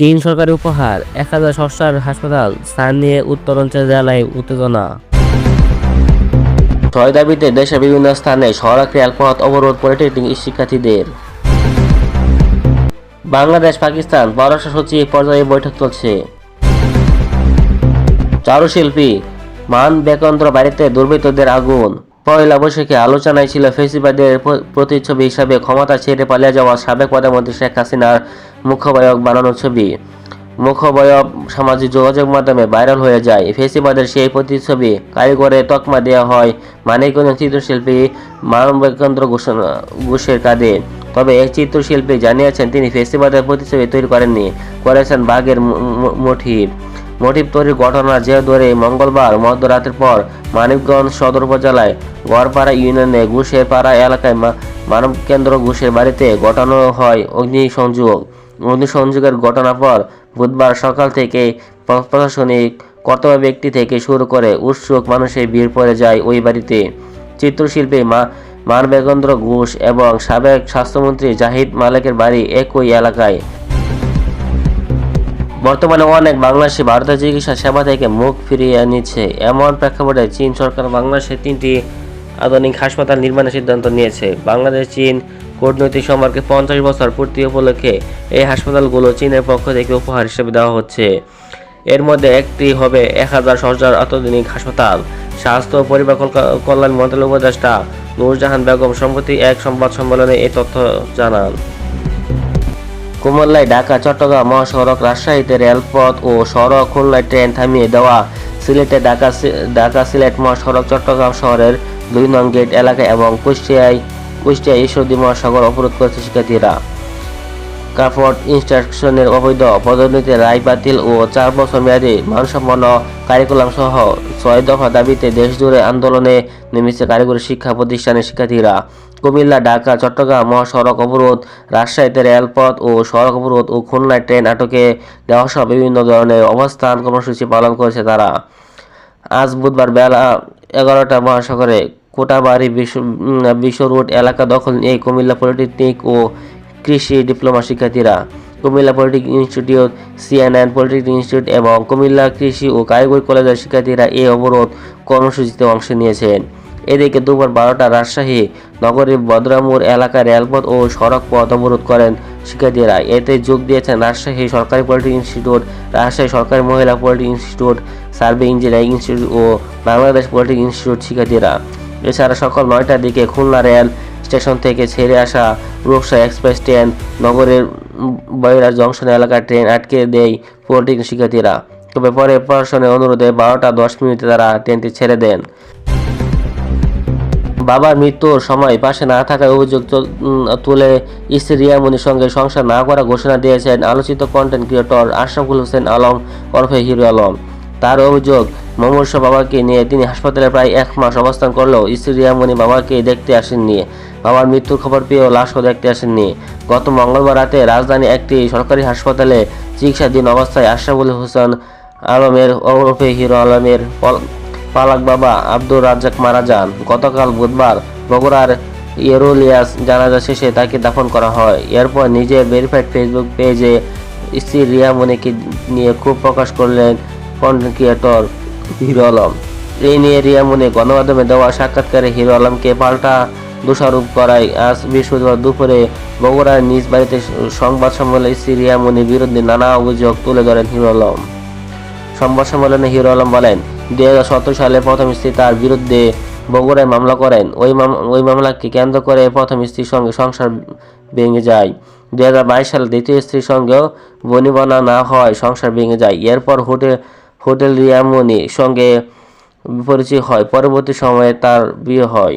চীন সরকারি উপহার, এক হাজার সস্তার হাসপাতাল, স্থান নিয়ে উত্তরাঞ্চল জেলায় উত্তেজনা। ছয় দাবিতে দেশের বিভিন্ন স্থানে সড়ক রেলপথ অবরোধ পলিটেকনিক শিক্ষার্থীদের। বাংলাদেশ, পাকিস্তান, পররাষ্ট্র সচিব পর্যায়ে বৈঠক চলছে। চারুশিল্পী, মান বেকন্দ্র বাড়িতে দুর্বৃত্তদের আগুন। পয়লা বৈশাখে আলোচনায় ছিল ফেসিবাদের প্রতিচ্ছবি হিসাবে ক্ষমতা ছেড়ে পালিয়ে যাওয়া সাবেক প্রধানমন্ত্রী শেখ হাসিনার মুখবয়ক বানানো ছবি। মুখবয়ব সামাজিক যোগাযোগ মাধ্যমে ভাইরাল হয়ে যায়। ফেসিবাদের সেই প্রতিচ্ছবি কারিগরে তকমা দেওয়া হয় মানিকগঞ্জ চিত্রশিল্পী মানবেন্দ্র ঘোষের কাঁধে। তবে এক চিত্রশিল্পী জানিয়েছেন, তিনি ফেসিবাদের প্রতিচ্ছবি তৈরি করেননি, করেছেন বাঘের মোটিভ মোটিভ তৈরির ঘটনার জের ধরে মঙ্গলবার মধ্যরাতের পর মানিকগঞ্জ সদর উপজেলায় গড়পাড়া ইউনিয়নে ঘুষের পাড়া এলাকায় মা- মানবকেন্দ্র ঘুষের বাড়িতে ঘটানো হয় অগ্নিসংযোগ। অগ্নিসংযোগের ঘটনার পর বুধবার সকাল থেকে প্রশাসনিক কর্তব্য ব্যক্তি থেকে শুরু করে উৎসুক মানুষের ভিড় পড়ে যায় ওই বাড়িতে। চিত্রশিল্পী মা মানবেন্দ্র ঘোষ এবং সাবেক স্বাস্থ্যমন্ত্রী জাহিদ মালেকের বাড়ি একই এলাকায়। বর্তমানে অনেক বাংলাদেশি ভারতের চিকিৎসা সেবা থেকে মুখ ফিরিয়ে নিচ্ছে। এমন প্রেক্ষাপটে চীন সরকার বাংলাদেশে তিনটি আধুনিক হাসপাতাল নির্মাণের সিদ্ধান্ত নিয়েছে। বাংলাদেশ, চীন কূটনৈতিক সম্পর্কে পঞ্চাশ বছর পূর্তি উপলক্ষে এই হাসপাতালগুলো চীনের পক্ষ থেকে উপহার হিসেবে দেওয়া হচ্ছে। এর মধ্যে একটি হবে এক হাজার সজ্জার আধুনিক হাসপাতাল। স্বাস্থ্য ও পরিবার কল্যাণ মন্ত্রণালয় উপদেষ্টা নূরজাহান বেগম সম্প্রতি এক সংবাদ সম্মেলনে এই তথ্য জানান। কুমিল্লায় ঢাকা, চট্টগ্রাম মহাসড়ক, রাজশাহীতে রেলপথ ও সড়ক খুলনায় ট্রেন থামিয়ে দেওয়া। সিলেটে ঢাকা ঢাকা সিলেট মহাসড়ক, চট্টগ্রাম শহরের দুই নং গেট এলাকায় এবং কুষ্টিয়ায় কুষ্টিয়া ঈশ্বরদী মহাসাগর অবরোধ করেছে শিক্ষার্থীরা। কাফট ইনস্ট্রাকশনের অবৈধ পদোন্নতি রায় বাতিল ও চার বছর মেয়াদী মানসম্পন্ন কারিকুলাম সহ ছয় দফা দাবিতে দেশজুড়ে আন্দোলনে নেমেছে কারিগরি শিক্ষা প্রতিষ্ঠানের শিক্ষার্থীরা। কুমিল্লা, ঢাকা, চট্টগ্রাম মহাসড়ক অবরোধ, রাজশাহীতে রেলপথ ও সড়ক অবরোধ ও খুলনায় ট্রেন আটকে সহ বিভিন্ন ধরনের অবস্থান কর্মসূচি পালন করেছে তারা। আজ বুধবার বেলা এগারোটা মহাসাগরে কোটাবাড়ি বিশ্ব রোড এলাকা দখল নিয়ে কুমিল্লা পলিটেকনিক ও কৃষি ডিপ্লোমা শিক্ষার্থীরা, Cumilla polytechnic institute, C N N polytechnic institute এবং কুমিল্লা কৃষি ও কারিগরি কলেজের শিক্ষার্থীরা এই অবরোধ কর্মসূচিতে অংশ নিয়েছেন। এদিকে দুপুর বারোটা রাজশাহী নগরীর বদরামুর এলাকায় রেলপথ ও সড়ক পথ অবরোধ করেন শিক্ষার্থীরা। এতে যোগ দিয়েছেন রাজশাহী সরকারি পলিটেকনিক ইনস্টিটিউট, রাজশাহী সরকারি মহিলা polytechnic institute, survey engineering institute ও বাংলাদেশ পলিটেকনিক ইনস্টিটিউট শিক্ষার্থীরা। এছাড়া সকাল নয়টার দিকে খুলনা রেল স্টেশন থেকে ছেড়ে আসা রূপসা এক্সপ্রেস ট্রেন নগরের বৈরা জংশন এলাকার ট্রেন আটকে দেয় পলিটেকনিক শিক্ষার্থীরা। তবে পরে প্রশাসনের অনুরোধে বারোটা দশ মিনিটে তারা ট্রেনটি ছেড়ে দেন। বাবার মৃত্যুর সময় পাশে না থাকার অভিযোগ তুলে স্ত্রী রিয়ামনির সঙ্গে সংসার না করার ঘোষণা দিয়েছেন আলোচিত কন্টেন্ট ক্রিয়েটর আশরাফুল হোসেন আলম, ওরফে হিরো আলম। তার অভিযোগ মমর্ষ বাবাকে নিয়ে তিনি হাসপাতালে প্রায় এক মাস অবস্থান করলেও স্ত্রী রিয়ামনি বাবাকে দেখতে আসেননি। বাবার মৃত্যুর খবর পেয়েও লাশও দেখতে আসেননি। গত মঙ্গলবার রাতে রাজধানী একটি সরকারি হাসপাতালে চিকিৎসাধীন অবস্থায় আশরাফুল হোসেন আলমের ওরফে হিরো আলমের পালাক বাবা আব্দুর রাজ্জাক মারা যান। গতকাল বুধবার বগুড়ার ইয়েরোলিয়াস জানাজা শেষে তাকে দাফন করা হয়। এরপর নিজের ভেরিফাইড ফেসবুক পেজে স্ত্রী রিয়া মনিকে নিয়ে ক্ষোভ প্রকাশ করলেন কন্টেন্ট ক্রিয়েটর হিরো আলম। এই নিয়ে রিয়া মনি গণমাধ্যমে দেওয়া সাক্ষাৎকারে হিরো আলমকে পাল্টা দোষারোপ করায় আজ বৃহস্পতিবার দুপুরে বগুড়ার নিজ বাড়িতে সংবাদ সম্মেলনে স্ত্রী রিয়া মনির বিরুদ্ধে নানা অভিযোগ তুলে ধরেন হিরো আলম। সংবাদ সম্মেলনে হিরো আলম বলেন দুই হাজার সতেরো সালে প্রথম স্ত্রী তার বিরুদ্ধে বগুড়ায় মামলা করেন। ওই ওই মামলাকে কেন্দ্র করে প্রথম স্ত্রীর সঙ্গে সংসার ভেঙে যায়। দুই হাজার বাইশ সালে দ্বিতীয় স্ত্রীর সঙ্গেও বনিবনা না হয় সংসার ভেঙে যায়। এরপর হোটেল হোটেল রিয়ামনির সঙ্গে পরিচয় হয়। পরবর্তী সময়ে তার বিয়ে হয়।